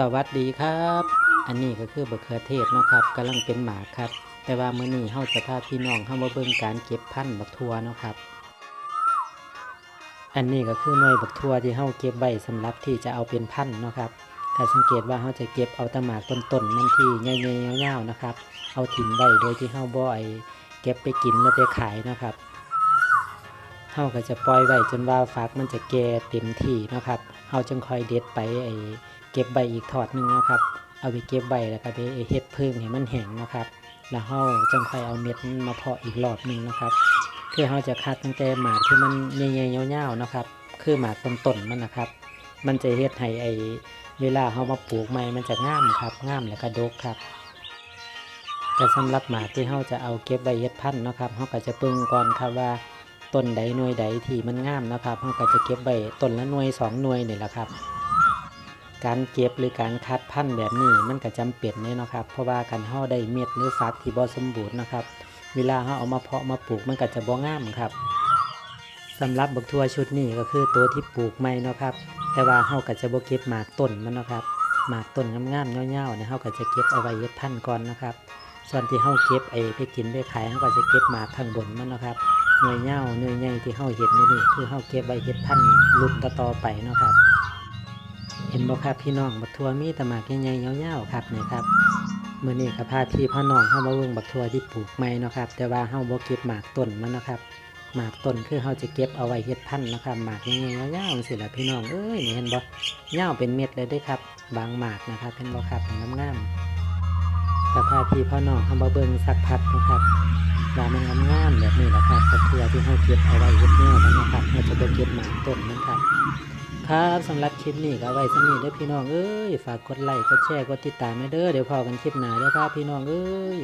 สวัสดีครับ อันนี้ก็คือบักเขือเทศเนาะครับกำลังเป็นหมากครับ แต่ว่ามื้อนี้เฮาจะพาพี่น้องเข้ามาเบิ่งการเก็บพันธุ์บักทั่วเนาะครับ อันนี้ก็คือหน่วยบักทั่วที่เฮาเก็บไว้สำหรับที่จะเอาเป็นพันธุ์เนาะครับ ถ้าสังเกตว่าเฮาจะเก็บเอาแตหมากต้นๆมันที่ใหญ่ๆยาวๆนะครับ เอาถิ่มไว้โดยที่เฮาบ่ไอเก็บไปกินแล้วไปขายเนาะครับเฮาก็จะปล่อยไว้จนว่าฟักมันจะแก่เต็มที่เนาะครับเฮาจึงค่อยเด็ดไปไอ เก็บใบอีกทอดหนึงนะครับ เอาไปเก็บใบแล้วก็ไปเฮ็ดเพิ่งให้มันแห้งนะครับ แล้วเฮาจึงค่อยเอาเม็ดมาเพาะอีกรอบหนึงนะครับคือเฮาจะคัดตั้งแต่หมากที่มันใหญ่ๆยาวๆนะครับ คือหมากต้นๆมันนะครับ มันจะเฮ็ดให้ไอเวลาเฮามาปลูกใหม่มันจะง่ามครับง่ามแล้วก็ดกครับแต่สำหรับหมากที่เฮาจะเอาเก็บไว้เฮ็ดพันธุ์นะครับเฮาก็จะปึงก่อนครับว่าต้นใดหน่วยใดที่มันงามนะครับเฮาก็จะเก็บไว้ต้นละหน่วยสองหน่วยนี่แหละครับ การเก็บหรือการคัดพันธุ์แบบนี้มันก็จำเป็นเลยเนาะครับ เพราะว่าการเฮาได้เม็ดหรือฟักที่บ่สมบูรณ์นะครับ เวลาเฮาเอามาเพาะมาปลูกมันก็จะบ่งามครับสำหรับบักทั่วชุดนี้ก็คือตัวที่ปลูกใหม่เนาะครับ แต่ว่าเฮาก็จะบ่เก็บหมากต้นมันเนาะครับ หมากต้นงามๆเงาๆเนี่ยเฮาก็จะเก็บเอาไว้เฮ็ดพันธุ์ก่อนนะครับ ส่วนที่เฮาเก็บไอ้ไปกินไปขายเฮาก็จะเก็บหมากข้างบนมันเนาะครับหน่วยเงาหน่วยใหญ่ที่เฮาเห็นนี่นี่คือเฮาเก็บไว้เฮ็ดพันธุ์รุ่นต่อๆไปเนาะครับ ห็นบ่ครับพี่น้องบักทัวมีต่หมากใหญ่ๆยาวๆครับนี่ครับมื้อนี้ก็พาพี่พ่อน้องเฮามาเบิ่งบักทัวที่ปลูกใหม่เนาะครับ แต่ว่าเฮาบ่เก็บหมากต้นมันเนาะครับหมากต้นคือเฮาจะเก็บเอาไว้เฮ็ดพันธุ์นะครับหมากใหญ่ๆยาวๆจังซี่ล่ะพี่น้องเอ้ยนี่เห็นบ่ยาวเป็นเม็ดเลยเด้ครับ บางหมากนะครับเห็นบ่ครับงามๆก็พาพี่พ่อน้องเฮามาเบิ่งสักพักนะครับว่ามันงามๆแบบนี้ล่ะครับก็คือที่เฮาเก็บเอาไว้เฮ็ดแนวมันนะครับเฮาจะบ่เก็บหมากต้นมันครับ ครับสำหรับคลิปนี้ก็ไว้สนิทเด้อพี่น้องเอ้ยฝากกดไลค์กดแชร์กดติดตามให้เด้อเดี๋ยวพอกันคลิปหน้าเด้อครับพี่น้องเอ้ย